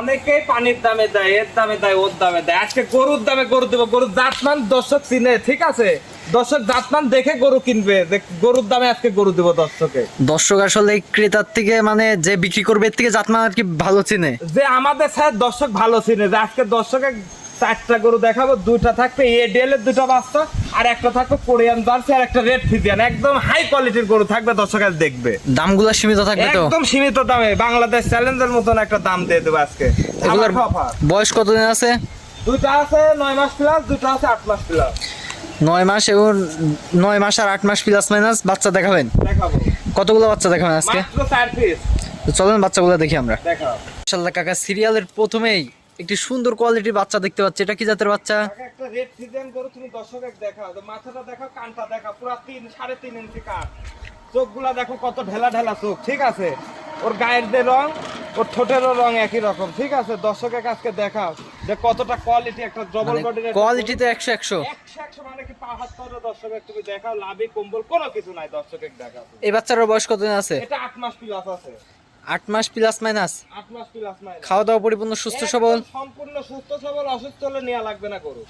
অনেকেই পানির দামে দেয় এর দামে দেয় ওর দামে দেয়। আজকে গরুর দামে গরু দেবো। গরুর জাতমান দর্শক চিনে ঠিক আছে? দর্শক জাতমান দেখে গরু কিনবে। যে গরুর দামে আজকে গরু দেবো দর্শকে। দর্শক আসলে ক্রেতার থেকে মানে যে বিক্রি করবে এর থেকে জাতমান আর কি ভালো চিনে। যে আমাদের স্যার দর্শক ভালো চিনে যে আজকে দর্শকে চারটা গরু দেখাবো দুইটা থাকবে এডিএল এর দুটো বাচ্চা আর একটা থাকবে কোরিয়ান জার্সি আর একটা রেড ফিজিয়ান একদম হাই কোয়ালিটির গরু থাকবে দর্শক আজ দেখবে। দামগুলো সীমিত থাকবে তো? একদম সীমিত দামে বাংলাদেশ চ্যালেঞ্জের মতন একটা দাম দিয়ে দেবো আজকে। এগুলোর বয়স কতদিন আছে? দুইটা আছে নয় মাস প্লাস দুইটা আছে আট মাস প্লাস নয় মাস এবং নয় মাস আর আট মাস প্লাস মাইনাস বাচ্চা দেখাবেন? কতগুলো বাচ্চা দেখাবেন আজকে? চলেন বাচ্চাগুলো দেখি আমরা। দেখাও। কাকা সিরিয়ালের প্রথমেই একটি সুন্দর কোয়ালিটির বাচ্চা দেখতে পাচ্ছি। এটা কি জাতের বাচ্চা? একটা রেড ফিজিয়ান গরু তুমি দর্শকের দেখাও মাথাটা দেখাও কানটা দেখাও পুরো তিন সাড়ে তিন ইঞ্চি কান চোখগুলা দেখো কত ঢেলা ঢেলা চোখ ঠিক আছে? ওর গায়ের যে রং ওর ঠোঁটেরও রং একই রকম ঠিক আছে? দর্শকের কাছকে দেখাও যে কতটা কোয়ালিটি একটা ডবল বডির কোয়ালিটি তো একশো একশো। একশো একশো মানে কি পাহাড় তরে দর্শকের তুমি দেখাও লাভি কম্বল কোনো কিছু নাই দর্শকের দেখাও। এই বাচ্চার বয়স কতদিন আছে? এটা আট মাস প্লাস আছে। আট মাস প্লাস মাইনাস আট মাস প্লাস নাই খাওয়া দাওয়া পরিপূর্ণ সুস্থ সবল। সম্পূর্ণ সুস্থ সবল অসুস্থ হলে নেওয়া লাগবে না গরু।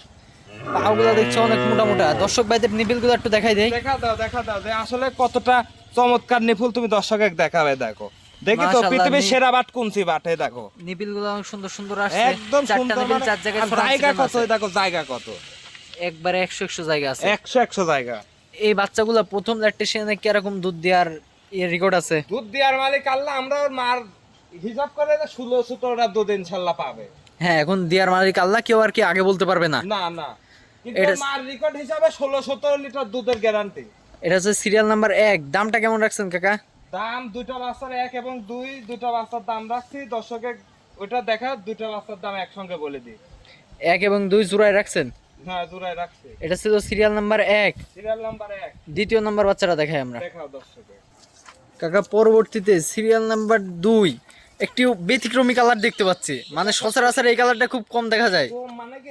পাগুলো দেখছ অনেক মোটা মোটা দর্শক ভাইদের নিবিলগুলো একটু দেখাই দেই। দেখা দাও দেখা দাও যে আসলে কতটা চমৎকার নিফুল তুমি দর্শক এক দেখাবে দেখো। দেখি তো পৃথিবীর সেরা বাট কোনছি বাটে দেখো। নিবিলগুলো অনেক সুন্দর সুন্দর আসছে। একদম সুন্দর নিবিল মানে চার জায়গায় জায়গা কত দেখো জায়গা কত। একবারে একশো একশো জায়গা আছে। একশো একশো জায়গা। এই বাচ্চাগুলো প্রথম ল্যাকটেশনে কীরকম দুধ দেওয়ার রেকর্ড আছে। দুধ দেওয়ার মালিক আল্লাহ আমরা মার হিসাব করে ষোলো সতেরোটা দুধ ইনশাল্লাহ পাবে। হ্যাঁ এখন দিয়ার মালিক আল্লাহ কেউ আর কি আগে বলতে পারবে না। না না। এটা- মার রেকর্ড হিসাবে ষোলো সতেরো লিটার দুধের গ্যারান্টি এটা হচ্ছে সিরিয়াল নাম্বার এক। দামটা কেমন রাখছেন কাকা? দাম বাচ্চার এক এবং দুই বাচ্চার দাম রাখছি। দর্শকের ওইটা দেখা দুইটা বাচ্চার দাম একসঙ্গে বলে দিই। এক এবং দুই জোড়ায় রাখছেন? হ্যাঁ জোড়ায় রাখছি। এটা ছিল সিরিয়াল নাম্বার এক। সিরিয়াল নাম্বার এক। দ্বিতীয় নাম্বার বাচ্চাটা দেখাই আমরা। দেখাও দর্শকে কাকা পরবর্তীতে সিরিয়াল নাম্বার দুই একটি ব্যতিক্রমী কালার দেখতে পাচ্ছি। মানে সচরাচর এই কালারটা খুব কম দেখা যায়। মানে কি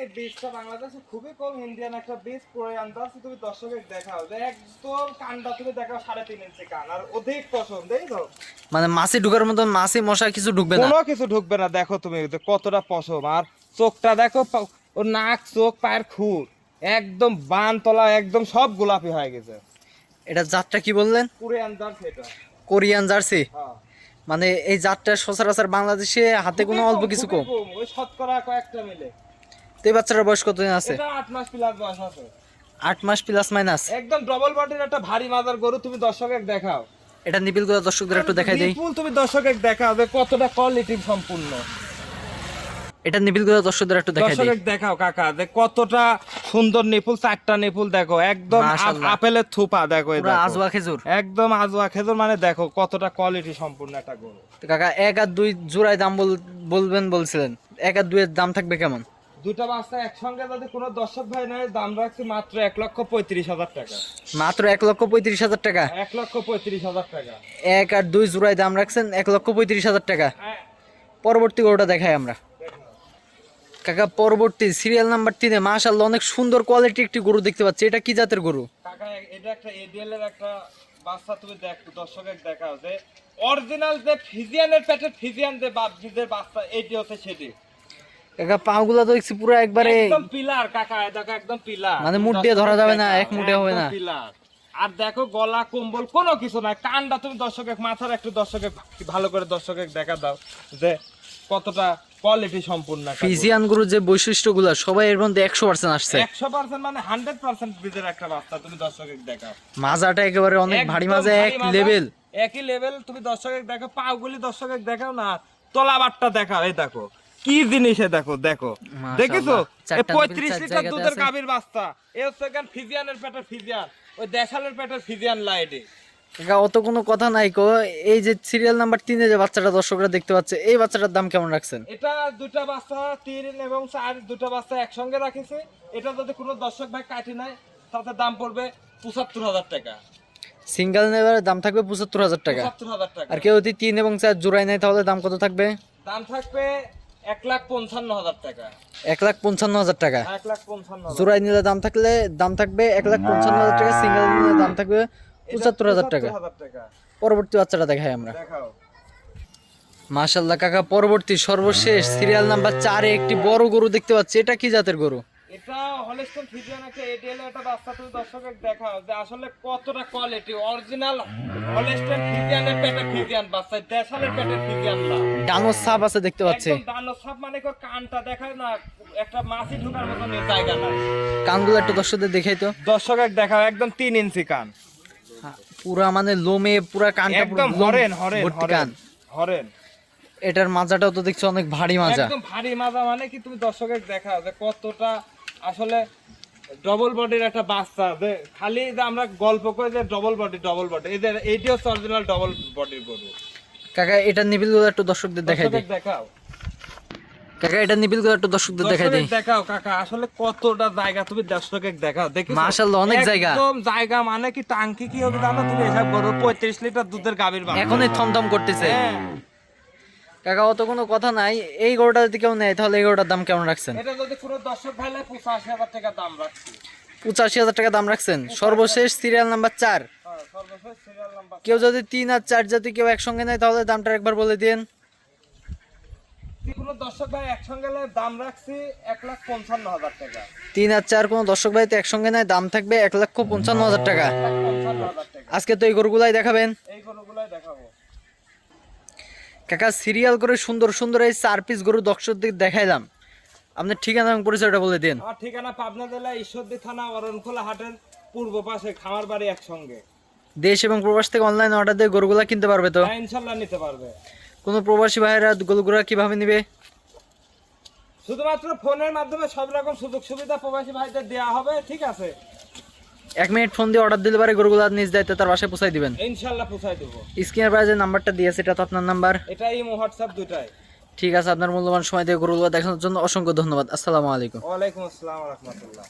বাংলাদেশে খুবই কম ইন্ডিয়ান একটা পরে আনতে আছে তুমি দর্শকের দেখাও। যে একদম কানটা তুমি দেখাও সাড়ে তিন ইঞ্চি কান আর অধিক পছন্দ তো। মানে মাছে ঢুকার মতন মাছে মশা কিছু ঢুকবে না। কোনো কিছু ঢুকবে না দেখো তুমি কতটা পছন্দ আর চোখটা দেখো ওর নাক চোখ পায়ের খুর একদম বান তলা একদম সব গোলাপি হয়ে গেছে। এটা জাতটা কি বললেন? পুরে আনদার সেটা। Korean jersey? হ্যাঁ। মানে এই জাতটা সচরাচর বাংলাদেশে হাতে কোনো অল্প কিছু কম। ওই শতকরা কয়েকটা মিলে। তো এই বাচ্চাটার বয়স কতদিন আছে? আট মাস প্লাস বয়স আছে। আট মাস প্লাস মাইনাস একদম ডবল বডির একটা ভারী মাজার গরু তুমি দর্শকের দেখাও। এটা নিবিলগুলো দর্শকদের একটু দেখাই দেই। তুমি এক দেখাও কতটা কোয়ালিটি সম্পূর্ণ। এটা নিবিলগুলো দর্শকদের একটু দেখাই দেই। দেখাও কাকা। যে কতটা সুন্দর নিপুল চারটা নিপুল দেখো। একদম আপেলের থুপা দেখো দেখো। আজওয়া খেজুর। একদম আজওয়া খেজুর মানে দেখো কতটা কোয়ালিটি সম্পূর্ণ একটা গরু। কাকা এক আর দুই জোড়ায় দাম বলবেন বলছিলেন। এক আর দুইয়ের দাম থাকবে কেমন? দুটা বাচ্চা একসঙ্গে যদি কোনো দর্শক ভাই নেয় দাম রাখছি মাত্র এক লক্ষ পঁয়ত্রিশ হাজার টাকা। মাত্র এক লক্ষ পঁয়ত্রিশ হাজার টাকা? এক লক্ষ পঁয়ত্রিশ হাজার টাকা। এক আর দুই জোড়ায় দাম রাখছেন এক লক্ষ পঁয়ত্রিশ হাজার টাকা। হ্যাঁ, পরবর্তী গরুটা দেখাই আমরা। কাকা পরবর্তী সিরিয়াল নাম্বার তিনে মাশাল্লাহ অনেক সুন্দর কোয়ালিটি একটি গরু দেখতে পাচ্ছি। এটা কি জাতের গরু? কাকা এটা একটা এডিএল এর একটা বাচ্চা তুমি দেখ দর্শকের দেখাও যে অরিজিনাল যে ফিজিয়ানের ফিজিয়ান যে বাচ্চা এটি হচ্ছে সেটি। কাকা পাগুলা তো দেখছি পুরো একবারে একদম পিলার কাকা দেখো একদম পিলার মানে মুঠ দিয়ে ধরা যাবে না, এক মুঠে হবে না। পিলার আর দেখো গলা কম্বল কোনো কিছু নাই। কানটা তুমি দর্শকের মাথার একটু দর্শকের ভালো করে দর্শকের দেখা দাও যে কতটা কোয়ালিটি সম্পূর্ণ ফিজিয়ান গরুর যে বৈশিষ্ট্যগুলো সবাই এর মধ্যে একশো পার্সেন্ট আসছে। একশো পার্সেন্ট মানে হান্ড্রেড পার্সেন্ট বীজের একটা বাচ্চা তুমি দেখাও। মাজাটা একেবারে অনেক ভারী মাজা এক লেভেল একই লেভেল তুমি দেখো পাগুলি দর্শকের দেখাও না তলাবারটা দেখাও এই দেখো কি জিনিসে দেখো দেখো। দেখেছ? পঁয়ত্রিশ লিটার দুধের। গাভীর বাস্তা এ হচ্ছে ফিজিয়ানের পেটের ফিজিয়ান ওই দেশালের পেটের ফিজিয়ান লাইটে কাকা অত কোনো কথা নাই কো। এই যে সিরিয়াল নাম্বার তিনে যে বাচ্চাটা দর্শকরা দেখতে পাচ্ছে এই বাচ্চাটার দাম কেমন রাখছেন? এটা দুটা বাচ্চা তিন এবং চার দুটা বাচ্চা একসঙ্গে রাখিছে। এটা যদি কোনো দর্শক ভাই কাটি নেয় তাতে দাম পড়বে পঁচাত্তর হাজার টাকা। সিঙ্গেল নেবার দাম থাকবে পঁচাত্তর হাজার টাকা। আর কেউ যদি তিন এবং চার জোড়ায় নেয় তাহলে দাম কত থাকবে? দাম থাকবে এক লাখ পঞ্চান্ন হাজার টাকা। এক লাখ পঞ্চান্ন হাজার টাকা। এক লাখ পঞ্চান্ন। জোড়ায় নিলে দাম থাকলে দাম থাকবে এক লাখ পঞ্চান্ন হাজার টাকা সিঙ্গেল নিলে দাম থাকবে পঁচাত্তর হাজার টাকা। পরবর্তী বাচ্চাটা দেখাই আমরা। মাশাল্লাহ কাকা পরবর্তী সর্বশেষ সিরিয়াল নাম্বার চারে একটি বড় গরু দেখতে পাচ্ছি। এটা কি জাতের গরু? এটা হলিস্টন ফিজিয়ান একটা এডিএল একটা বাচ্চা তুমি দর্শকের দেখাও যে আসলে কতটা কোয়ালিটি অরিজিনাল হলিস্টন ফিজিয়ানের পেটের ফিজিয়ান বাচ্চা দেশালের পেটের ফিজিয়ান না ডানোর সাপ আছে দেখতে পাচ্ছি। একদম সাপ মানে কানটা দেখায় না একটা মাছি ঢোকার মতো জায়গা নাই। কানগুলো একটু দর্শকদের দেখাই তো। দর্শকের দেখাও একদম তিন ইঞ্চি কান। পুরা মানে লোমে পুরা কানটা একদম হরেন হরেন হরেন কান। হরেন। এটার মাজাটাও তো দেখছি অনেক ভারী মাজা। একদম ভারী মাজা মানে কি তুমি দর্শকের দেখা যে কতটা আসলে ডবল বডির একটা বাচ্চা যে খালি যে আমরা গল্প করে যে ডবল বডি ডবল বডি এদের এইটি হচ্ছে অরিজিনাল ডবল বডির গরু। কাকা এটার নিবিল একটু দর্শকদের দেখাই দিই। দেখাও। কাকা এটার নিবিলগুলো একটু দর্শকদের দেখাই দিই। দেখাও কাকা আসলে কতটা জায়গা তুমি দেখাও দেখি মাশাআল্লাহ, অনেক জায়গা। একদম জায়গা মানে কি টাঙ্কি কি হবে জানো তুমি? এসব গরু পঁয়ত্রিশ লিটার দুধের গাভীর বাচ্চা। এখনই থমথম করতেছে। হ্যাঁ। কাকা অত কোনো কথা নাই। এই গরুটা যদি কেউ নেয় তাহলে এই গরুটার দাম কেমন রাখছেন? এটা যদি পুরো দর্শক হাজার টাকা দাম রাখছি। টাকা দাম রাখছেন? সর্বশেষ সিরিয়াল নাম্বার চার। হ্যাঁ সর্বশেষ সিরিয়াল নাম্বার কেউ যদি তিন আর চার জাতি কেউ একসঙ্গে নেয় তাহলে দামটা একবার বলে দিন কোনো দর্শক ভাই একসঙ্গে দাম রাখছি এক লাখ পঞ্চান্ন হাজার টাকা। তিন আর চার কোনো দর্শক ভাই তো একসঙ্গে নেয় দাম থাকবে এক লক্ষ পঞ্চান্ন হাজার টাকা। এক লাখ পঞ্চান্ন হাজার টাকা। আজকে তো এই গরুগুলাই দেখাবেন। এই গরুগুলাই দেখাবো। কাকা সিরিয়াল করে সুন্দর সুন্দর এই চার পিস গরু দর্শকদের দেখাইলাম। আপনার ঠিকানা এবং পরিচয়টা বলে দিন। আমার ঠিকানা পাবনা জেলা ঈশ্বরদী থানা অরণখোলা হাটের পূর্ব পাশে খামার বাড়ি একসঙ্গে। দেশ এবং প্রবাস থেকে অনলাইন অর্ডার দিয়ে গরুগুলা কিনতে পারবে তো? হ্যাঁ, ইনশাল্লাহ নিতে পারবে। কোনো প্রবাসী ভাইয়েরা গরুগুলা কীভাবে নিবে? শুধুমাত্র ফোনের মাধ্যমে সব রকম সুযোগ সুবিধা প্রবাসী ভাইদের দেওয়া হবে ঠিক আছে? এক মিনিট ফোন দিয়ে অর্ডার দিলে পারে গরুগুলা নিজ দায়িত্বে তার বাসায় পৌঁছাই দিবেন। ইনশাল্লাহ পৌঁছাই দেবো। স্ক্রিনের পাশে যে নাম্বারটা দিয়েছে এটা তো আপনার নাম্বার। এটাই হোয়াটসঅ্যাপ দুটাই। ঠিক আছে আপনার মূল্যবান সময় দিয়ে গরুগুলো দেখানোর জন্য অসংখ্য ধন্যবাদ। আসসালামু আলাইকুম। ওয়ালাইকুম আসসালাম রহমতুল্লাহ।